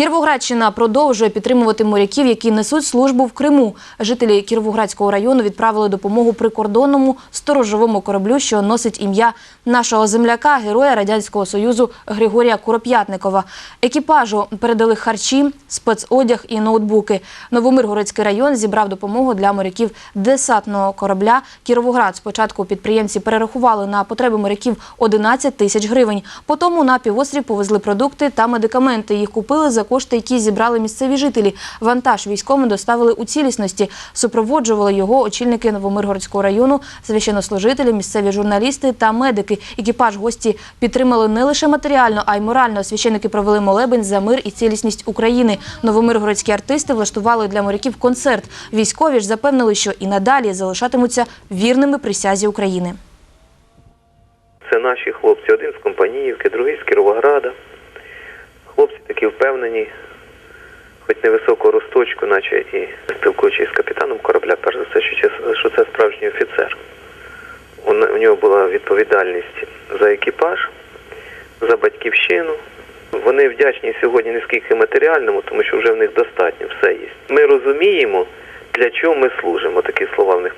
Кіровоградщина продовжує підтримувати моряків, які несуть службу в Криму. Жителі Кіровоградського району відправили допомогу прикордонному сторожовому кораблю, що носить ім'я нашого земляка, героя радянського союзу Григорія Куроп'ятникова. Екіпажу передали харчі, спецодяг і ноутбуки. Новомиргородський район зібрав допомогу для моряків десантного корабля Кіровоград. Спочатку підприємці перерахували на потреби моряків 11 тисяч гривень. Потім на півострів повезли продукти та медикаменти. Їх купили за кошти, які зібрали місцеві жителі. Вантаж військовим доставили у цілісності. Супроводжували його очільники Новомиргородського району, священнослужителі, місцеві журналісти та медики. Екіпаж гості підтримали не лише матеріально, а й морально. Священники провели молебень за мир і цілісність України. Новомиргородські артисти влаштували для моряків концерт. Військові ж запевнили, що і надалі залишатимуться вірними присязі України. Це наші хлопці. Один з Компаніївки, другий з Кіровограда. Хлопці такі впевнені, хоч невисокого росточку, наче і спілкуючись з капітаном корабля, перш за все, що це, справжній офіцер. У, нього була відповідальність за екіпаж, за батьківщину. Вони вдячні сьогодні не скільки матеріальному, тому що вже в них достатньо, все є. Ми розуміємо, для чого ми служимо. Такі слова в них.